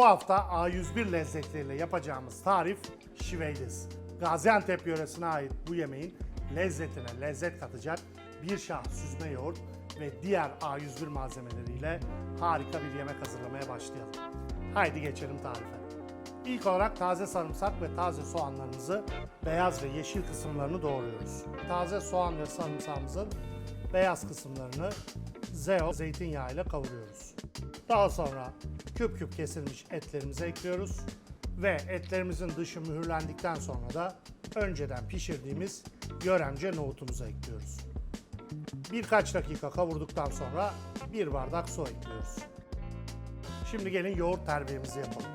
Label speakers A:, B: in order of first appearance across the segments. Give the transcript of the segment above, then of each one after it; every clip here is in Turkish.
A: Bu hafta A101 lezzetleriyle yapacağımız tarif şiveyliz. Gaziantep yöresine ait bu yemeğin lezzetine lezzet katacak bir şah süzme yoğurt ve diğer A101 malzemeleriyle harika bir yemek hazırlamaya başlayalım. Haydi geçelim tarife. İlk olarak taze sarımsak ve taze soğanlarımızı beyaz ve yeşil kısımlarını doğruyoruz. Taze soğan ve sarımsağımızın beyaz kısımlarını zeo zeytinyağı ile kavuruyoruz. Daha sonra küp küp kesilmiş etlerimizi ekliyoruz ve etlerimizin dışı mühürlendikten sonra da önceden pişirdiğimiz yöremce nohutumuzu ekliyoruz. Birkaç dakika kavurduktan sonra bir bardak su ekliyoruz. Şimdi gelin yoğurt terbiyemizi yapalım.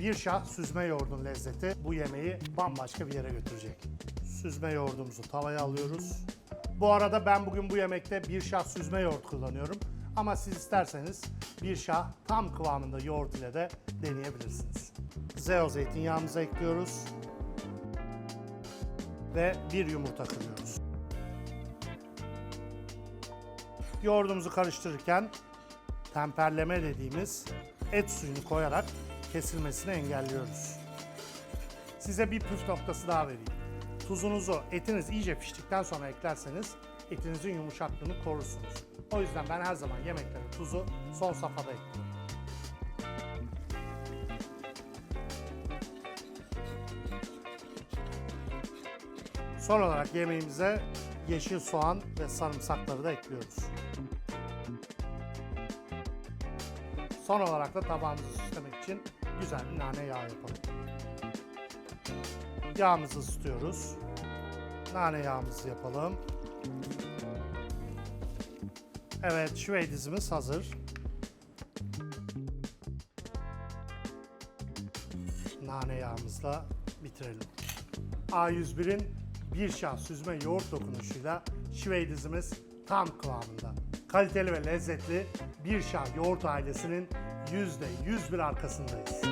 A: Bir şah süzme yoğurdun lezzeti bu yemeği bambaşka bir yere götürecek. Süzme yoğurdumuzu tavaya alıyoruz. Bu arada ben bugün bu yemekte bir şah süzme yoğurt kullanıyorum. Ama siz isterseniz bir şah tam kıvamında yoğurt ile de deneyebilirsiniz. Zeo zeytinyağımızı ekliyoruz. Ve bir yumurta kırıyoruz. Yoğurdumuzu karıştırırken temperleme dediğimiz et suyunu koyarak kesilmesini engelliyoruz. Size bir püf noktası daha vereyim. Tuzunuzu etiniz iyice piştikten sonra eklerseniz etinizin yumuşaklığını korursunuz. O yüzden ben her zaman yemeklere tuzu son safhada ekliyorum. Son olarak yemeğimize yeşil soğan ve sarımsakları da ekliyoruz. Son olarak da tabağımızı süslemek için güzel bir nane yağı yapalım. Yağımızı ısıtıyoruz. Nane yağımızı yapalım. Evet, şüveydizimiz hazır. Nane yağımızla bitirelim. A101'in bir şah süzme yoğurt dokunuşuyla şiveydizimiz tam kıvamında. Kaliteli ve lezzetli bir şah yoğurt ailesinin %101 arkasındayız.